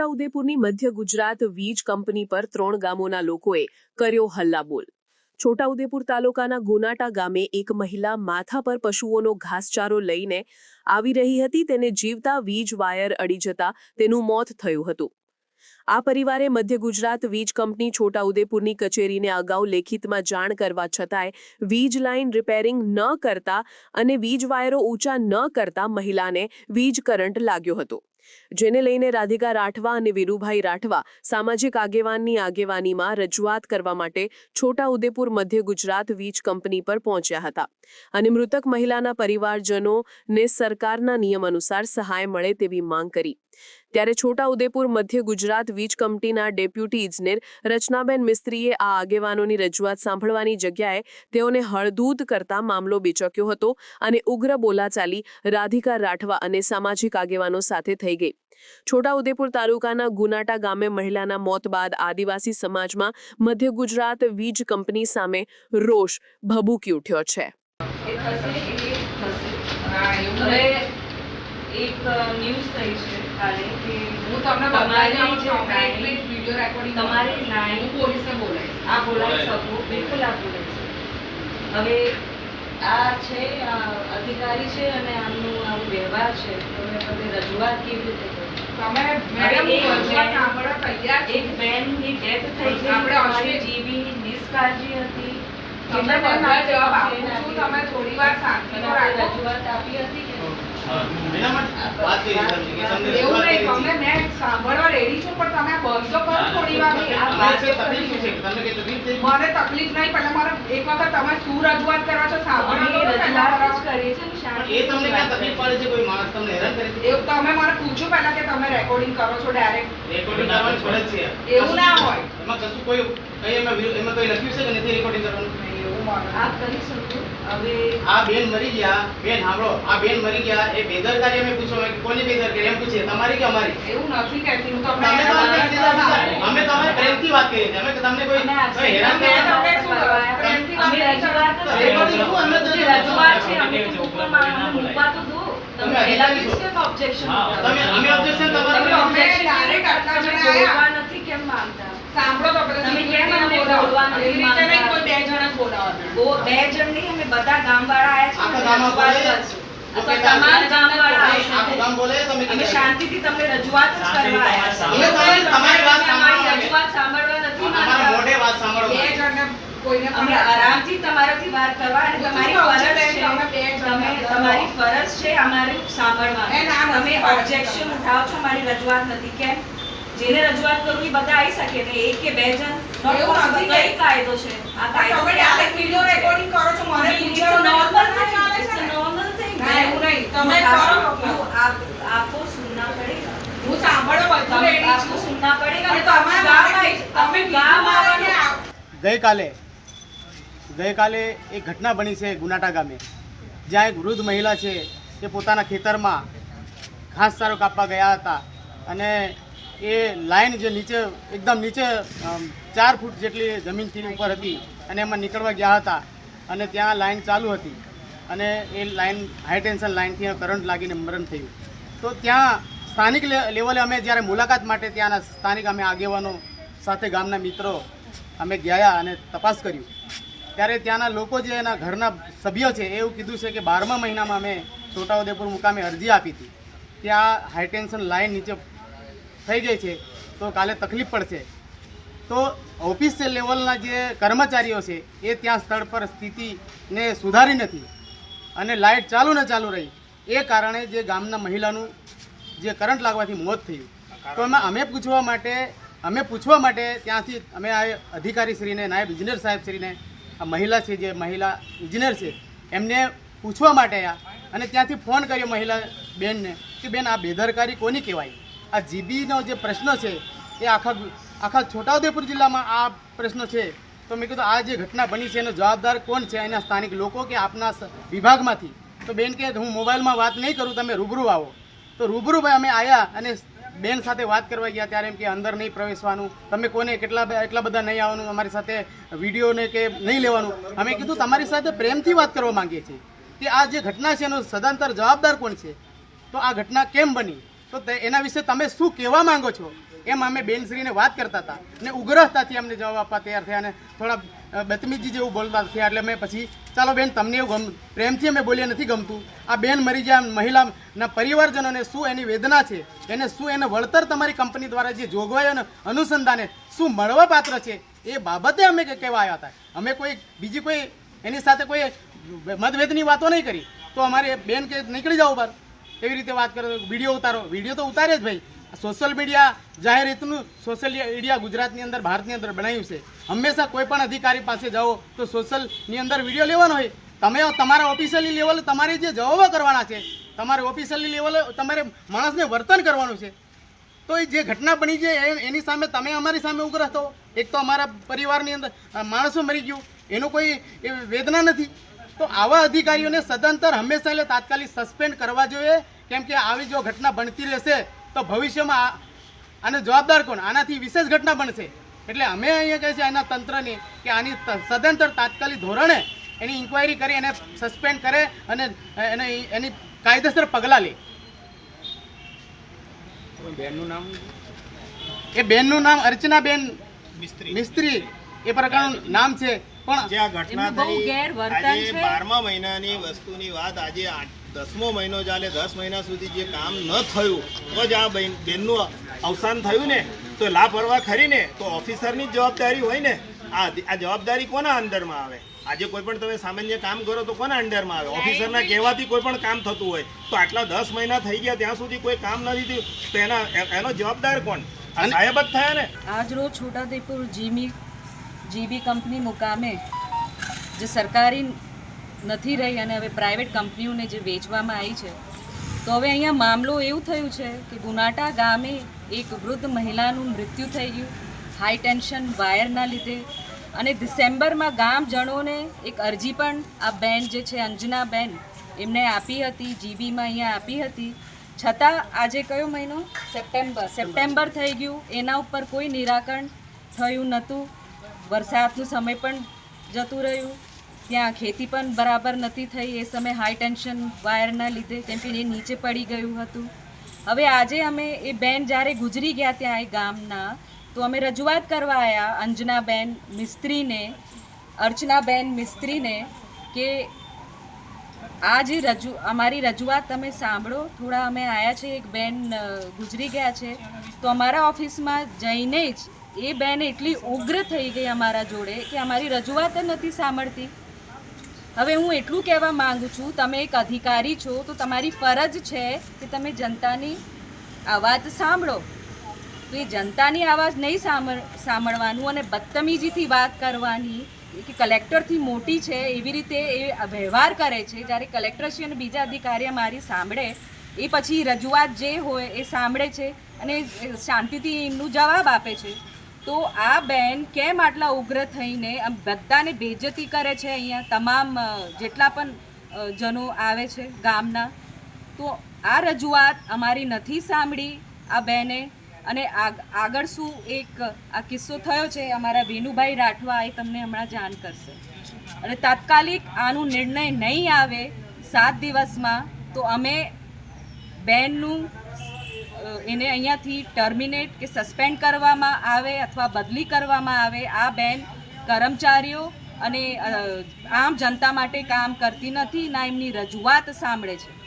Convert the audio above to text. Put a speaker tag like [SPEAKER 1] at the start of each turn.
[SPEAKER 1] છોટાઉદેપુરની મધ્ય ગુજરાત વીજ કંપની પર ત્રણ ગામોના લોકોએ કર્યો હલ્લાબોલ. છોટાઉદેપુર તાલુકાના ગુનાટા ગામે એક મહિલા માથા પર પશુઓનો ઘાસચારો લઈને આવી રહી હતી, તેને જીવતા વીજ વાયર અડી જતા તેનું મોત થયું હતું. આ પરિવારે મધ્ય ગુજરાત વીજ કંપની છોટાઉદેપુરની કચેરીને અગાઉ લેખિતમાં જાણ કરવા છતાંય વીજ લાઇન રિપેરિંગ ન કરતા અને વીજ વાયરો ઊંચા ન કરતા મહિલાને વીજ કરંટ લાગ્યો હતો. જેને લઈને રાધિકા રાઠવા અને વીરુભાઈ રાઠવા સામાજિક આગેવાનની આગેવાનીમાં રજૂઆત કરવા માટે છોટાઉદેપુર મધ્ય ગુજરાત વીજ કંપની પર પહોંચ્યા હતા અને મૃતક મહિલાના પરિવારજનોને સરકારના નિયમ અનુસાર સહાય મળે તેવી માંગ કરી. ત્યારે છોટાઉદેપુર, મધ્ય ગુજરાત વીજ કંપનીના ડેપ્યુટી ઇજનેર રચનાબેન મિસ્ત્રીએ આ આગેવાનોની રજૂઆત સાંભળવાની જગ્યાએ તેઓને હળદૂત કરતા મામલો બેચક્યો હતો અને ઉગ્ર બોલાચાલી રાધિકા રાઠવા અને સામાજિક આગેવાનો સાથે થઈ ગઈ. છોટાઉદેપુર તાલુકાના ગુનાટા ગામે મહિલાના મોત બાદ આદિવાસી સમાજમાં મધ્ય ગુજરાત વીજ કંપની સામે રોષ ભભૂકી ઉઠ્યો છે.
[SPEAKER 2] એક ન્યૂઝ થઈ છે કાલે કે
[SPEAKER 3] હું તમને
[SPEAKER 2] તમારી
[SPEAKER 3] video recording
[SPEAKER 2] તમારી લાઈન
[SPEAKER 3] પોલીસને બોલાય
[SPEAKER 2] આ બોલાવી શકો બિલકુલ આ બોલાવી શકો. હવે આ છે અધિકારી છે અને આમનું આવું વ્યવહાર છે. તમે મેં રજૂઆત કેવી રીતે
[SPEAKER 3] તમે
[SPEAKER 2] એક બેનની ડેથ થઈ ગઈ
[SPEAKER 3] આપણે
[SPEAKER 2] જીવીની નિષ્કાળજી હતી.
[SPEAKER 3] જવાબ
[SPEAKER 2] આપું
[SPEAKER 3] છું. તમે થોડી વાર શાંતિ
[SPEAKER 2] તમે. રજૂઆત આપી હતી
[SPEAKER 3] એવું નહીં
[SPEAKER 4] કરી
[SPEAKER 3] મેં સાંભળવા રેડી છું પણ તમે બંધ તો કરો થોડી વાર
[SPEAKER 2] આ
[SPEAKER 4] તમને
[SPEAKER 2] વાત
[SPEAKER 4] છે તકલીફ
[SPEAKER 3] મને નહીં પહેલા મારે એક વખત તમે શું રજૂઆત કરો છો સાંભળવા
[SPEAKER 2] રજૂઆત કરીએ છીએ
[SPEAKER 4] એ તમને ક્યાં તકલીફ પડે છે? કોઈ માણસ તમને હેરાન કરે છે?
[SPEAKER 3] એવું તમે મને પૂછ્યું પહેલા કે તમે રેકોર્ડિંગ કરો છો ડાયરેક્ટ
[SPEAKER 4] રેકોર્ડિંગ કરવાની ફરજ છે
[SPEAKER 3] એવું ના હોય.
[SPEAKER 4] એમાં કશું કોઈ કઈ એમાં એમાં કોઈ લખ્યું છે કે નથી રેકોર્ડિંગ કરવાનું?
[SPEAKER 2] આપ કરી શકો? હવે
[SPEAKER 4] આ બેન મરી ગયા. બેન સાંભળો. આ બેન મરી ગયા. એ બેદરકારી અમે પૂછો કે કોની બેદરકારી? એમ પૂછીએ તમારી કે અમારી?
[SPEAKER 3] એવું નથી કહેતી હું
[SPEAKER 4] તો અમે તમારે પ્રેમથી વાત કરીએ છીએ અમે તમને કોઈ હેરાન
[SPEAKER 3] મેં
[SPEAKER 4] કરવા
[SPEAKER 3] શું પ્રેમથી
[SPEAKER 2] અમે રજૂઆત જ
[SPEAKER 4] તો રેકોર્ડિંગ શું અમે તો
[SPEAKER 2] જે રજૂઆત છે અમે તો મૂકવામાં- તો દો. તમે
[SPEAKER 4] અમે
[SPEAKER 2] ઓબ્જેક્શન
[SPEAKER 4] તમારે
[SPEAKER 3] direct
[SPEAKER 2] કેમ
[SPEAKER 3] આટલા જણા આયા.
[SPEAKER 2] નથી કેમ માંગતા?
[SPEAKER 3] સાંભળો તો પેલા
[SPEAKER 2] તમે કેમ અમને
[SPEAKER 3] ને બોલાવો. એવી રીતે નહીં કોઈ બે જણા જ બોલાવવાના.
[SPEAKER 2] બે જણ નહીં અમે બધા ગામવાળા આયા છે અમે તમામ? ગામવાળા
[SPEAKER 4] ગામ બોલે તમે
[SPEAKER 2] અમે. શાંતિથી તમને રજૂઆત જ કરવા આવ્યા છીએ.
[SPEAKER 4] અમે તમારી- વાત સાંભળવા
[SPEAKER 2] રજૂઆત સાંભળવા નથી
[SPEAKER 4] અમારા
[SPEAKER 2] માંગતા.
[SPEAKER 4] મોઢે વાત સાંભળો
[SPEAKER 3] બે જણને કોઈને
[SPEAKER 2] અમે આરામથી તમારાથી વાત કરવા અને તમારી ફરજ છે તમે તમારી ફરજ છે અમારું સાંભળવાનું તમે ઓબ્જેક્શન ઉઠાવો છો મારી રજૂઆત નથી કેમ જેને રજૂઆત કરવી એ બધા આવી શકે ને એક કે બે જણ Not
[SPEAKER 3] એવું
[SPEAKER 2] possible.
[SPEAKER 3] નથી કે-
[SPEAKER 2] કઈ કાયદો છે આ કાયદો
[SPEAKER 3] તમે direct video recording કરો છો મને
[SPEAKER 2] It's a
[SPEAKER 3] પૂછ્યા વગર
[SPEAKER 2] normal
[SPEAKER 3] ના
[SPEAKER 2] thing.
[SPEAKER 3] ચાલે છે
[SPEAKER 2] a
[SPEAKER 3] ને.
[SPEAKER 2] normal
[SPEAKER 3] એવું નહીં. તમે કરો.
[SPEAKER 2] આપ- આપકો સુનના પડેગા.
[SPEAKER 3] હું સાંભળવા બધું
[SPEAKER 2] તમે- આપકો સુનના પડેગા ને
[SPEAKER 3] પણ
[SPEAKER 2] તો આપણે
[SPEAKER 3] તમારે
[SPEAKER 2] ગામ
[SPEAKER 3] તમે
[SPEAKER 2] ગામ આવવાનું.
[SPEAKER 5] ગઈકાલે ગઈકાલે એક ઘટના બની છે ગુનાટા ગામે જ્યાં એક વૃદ્ધ મહિલા છે તે પોતાના ખેતરમાં ઘાસચારો કાપવા ગયા હતા અને એ લાઈન જે નીચે, એકદમ નીચે ચાર ફૂટ જેટલી જમીનથી ઉપર હતી અને એમાં નીકળવા ગયા હતા અને ત્યાં લાઈન ચાલુ હતી અને એ લાઈન હાઈ ટેન્શન લાઈનથી કરંટ લાગીને મરણ થયું. તો ત્યાં સ્થાનિક લેવલે અમે જ્યારે મુલાકાત માટે ત્યાંના સ્થાનિક અમે આગેવાનો સાથે ગામના મિત્રો અમે ગયા અને તપાસ કર્યું. ત્યારે ત્યાંના લોકો જે એના ઘરના સભ્યો છે એવું કીધું છે કે બારમા મહિનામાં અમે છોટાઉદેપુર મુકામે અરજી આપી હતી. ત્યાં હાઈ ટેન્શન લાઈન નીચે થઈ જાય છે, તો કાલે તકલીફ પડશે. તો ઓફિસિયલ લેવલના જે કર્મચારીઓ છે, એ ત્યાં સ્થળ પર સ્થિતિને સુધારી નથી અને લાઇટ ચાલુ ને ચાલુ રહી. એ કારણે જે ગામના મહિલાનું જે કરંટ લાગવાથી મોત થયું. તો એમાં અમે પૂછવા માટે, અમે પૂછવા માટે ત્યાંથી અમે આ અધિકારીશ્રીને, નાયબ ઇજનેર સાહેબશ્રીને, આ મહિલા છે જે મહિલા ઇજનેર છે, એમને પૂછવા માટે આ અને ત્યાંથી ફોન કર્યો મહિલા બેનને કે, બેન, આ બેદરકારી કોની કહેવાય? આ જીબીનો જે પ્રશ્ન છે, એ આખા આખા છોટાઉદેપુર જિલ્લામાં આ પ્રશ્ન છે. તો મેં કીધું, આ જે ઘટના બની છે, એનો જવાબદાર કોણ છે? એના સ્થાનિક લોકો કે આપના વિભાગમાંથી? તો બેન કે, હું મોબાઈલમાં વાત નહીં કરું, તમે રૂબરૂ આવો. તો રૂબરૂ ભાઈ અમે આવ્યા અને બેન સાથે વાત કરવા ગયા ત્યારે એમ કે, અંદર નહીં પ્રવેશવાનું. તમે કોને કેટલા એટલા બધા નહીં આવવાનું? અમારી સાથે વિડીયોને કે નહીં લેવાનું? અમે કીધું, તમારી સાથે પ્રેમથી વાત કરવા માંગીએ છીએ. કે આ જે ઘટના છે, એનો સદાંતર જવાબદાર કોણ છે? તો આ ઘટના કેમ બની? તો એના વિશે તમે શું કહેવા માંગો છો? એમ અમે બેનશ્રીને વાત કરતા હતા અને ઉગ્રતાથી અમને જવાબ આપવા તૈયાર થયા અને થોડા બતમીજી જેવું બોલતા થયા એટલે મેં પછી, ચાલો બેન, તમને એવું ગમ, પ્રેમથી અમે બોલીએ, નથી ગમતું. આ બેન મરી ગયા મહિલાના પરિવારજનોને શું એની વેદના છે? એને શું એને વળતર તમારી કંપની દ્વારા જે જોગવાઈઓ અને અનુસંધાને શું મળવા પાત્ર છે? એ બાબતે અમે કહેવા આવ્યા હતા. અમે કોઈ, બીજી કોઈ એની સાથે કોઈ મતભેદની વાતો નહીં કરી. તો અમારે બેન કે, નીકળી જાઓ બહાર. એવી રીતે વાત કરો વીડિયો ઉતારો. વીડિયો તો ઉતારે જ ભાઈ. સોશિયલ મીડિયા જાહેર રીતનું સોશિયલ મીડિયા ગુજરાતની અંદર, ભારતની અંદર બનાવ્યું છે. હંમેશા કોઈ પણ અધિકારી પાસે જાઓ તો સોશિયલની અંદર વીડિયો લેવાનો હોય. તમે તમારા ઓફિશિયલી લેવલે તમારે જે જવાબો કરવાના છે, તમારે ઓફિશિયલી લેવલે તમારે માણસને વર્તન કરવાનું છે. તો એ જે ઘટના બની છે એની સામે તમે અમારી સામે ઉગ્ર થો એક તો અમારા પરિવારની અંદર માણસો મરી ગયું. એનું કોઈ વેદના નથી. તો આવા અધિકારીઓને સદંતર હંમેશા એટલે તાત્કાલિક સસ્પેન્ડ કરવા જોઈએ. કેમ કે આવી જો ઘટના બનતી રહેશે તો ભવિષ્યમાં આ- આને જવાબદાર કોણ? આનાથી વિશેષ ઘટના બનશે. એટલે અમે અહીંયા કહે છે આના તંત્રની કે આની સદંતર તાત્કાલિક ધોરણે એની ઇન્ક્વાયરી કરી એને સસ્પેન્ડ કરે અને એને એની કાયદેસર પગલાં લે. બેનનું નામ? એ બેનનું નામ અર્ચનાબેન મિસ્ત્રી. એ પ્રકારનું નામ છે. પણ
[SPEAKER 6] જે આ ઘટના થઈ બારમા મહિનાની વસ્તુની વાત આજે દસમો મહિનો ચાલે દસ મહિના સુધી જે કામ ન થયું તો જ આ બેનનું અવસાન થયું ને તો લાપરવા ખરી ને તો ઓફિસરની જ જવાબદારી હોય ને આ આ જવાબદારી કોના અંદરમાં આવે? આજે કોઈ પણ તમે સામાન્ય કામ કરો તો કોના અંડરમાં આવે? ઓફિસરના કહેવાથી કોઈ પણ કામ થતું હોય તો આટલા દસ મહિના થઈ ગયા ત્યાં સુધી કોઈ કામ નથી થયું તો એના એનો જવાબદાર કોણ? સાહેબ જ થયા ને?
[SPEAKER 2] આજ રોજ છોટાદેપુર જીમી જીબી કંપની મુકામે જે સરકારી નથી રહી અને હવે પ્રાઇવેટ કંપનીઓને જે વેચવામાં આવી છે તો હવે અહીંયા મામલો એવું થયું છે કે ગુનાટા ગામે એક વૃદ્ધ મહિલાનું મૃત્યુ થઈ ગયું હાઈ ટેન્શન વાયરના લીધે અને ડિસેમ્બરમાં ગામજનોને એક અરજી પણ આ બેન જે છે અંજનાબેન એમને આપી હતી જીબીમાં અહીંયા આપી હતી. છતાં આજે કયો મહિનો? સપ્ટેમ્બર. સપ્ટેમ્બર થઈ ગયું. એના ઉપર કોઈ નિરાકરણ થયું નહોતું. વરસાદનું સમય પણ જતું રહ્યું. ત્યાં ખેતી પણ બરાબર નથી થઈ. એ સમયે હાઈ ટેન્શન વાયરના લીધે કેમ કે એ નીચે પડી ગયું હતું. હવે આજે અમે એ બેન જ્યારે ગુજરી ગયા ત્યાં એ ગામના, તો અમે રજૂઆત કરવા આવ્યા અંજનાબેન મિસ્ત્રીને, અર્ચનાબેન મિસ્ત્રીને કે આ જે રજૂ, અમારી રજૂઆત તમે સાંભળો. થોડા અમે આવ્યા છે એક બેન ગુજરી ગયા છે. તો અમારા ઓફિસમાં જઈને જ એ બેન એટલી ઉગ્ર થઈ ગઈ અમારા જોડે કે અમારી રજૂઆત નથી સાંભળતી. હવે હું એટલું કહેવા માંગુ છું, તમે એક અધિકારી છો, તો તમારી ફરજ છે કે તમે જનતાની અવાજ સાંભળો. તો એ જનતાની અવાજ નહીં સાંભળ, સાંભળવાનું અને બદતમીજીથી વાત કરવાની કે કલેક્ટરથી મોટી છે, એવી રીતે એ વ્યવહાર કરે છે, જ્યારે કલેક્ટરશ્રી અને બીજા અધિકારીઓ મારી સાંભળે, એ પછી રજૂઆત જે હોય એ સાંભળે છે અને શાંતિથી એમનું જવાબ આપે છે. તો આ બેન કેમ આટલા ઉગ્ર થઈને આમ બધાને બેજતી કરે છે અહીંયા? તમામ જેટલા પણ જનો આવે છે ગામના. તો આ રજૂઆત અમારી નથી સાંભળી આ બેને. અને આગ- આગળ શું એક, આ કિસ્સો થયો છે અમારા વેનુભાઈ રાઠવા, એ તમને હમણાં જાણ કરશે. અને તાત્કાલિક આનું નિર્ણય નહીં આવે સાત દિવસમાં, તો અમે બેનનું એને અહીંયાથી ટર્મિનેટ કે સસ્પેન્ડ કરવામાં આવે અથવા બદલી કરવામાં આવે આ બેન કર્મચારીઓ અને આમ જનતા માટે કામ કરતી નથી, ના એમની રજૂઆત સાંભળે છે.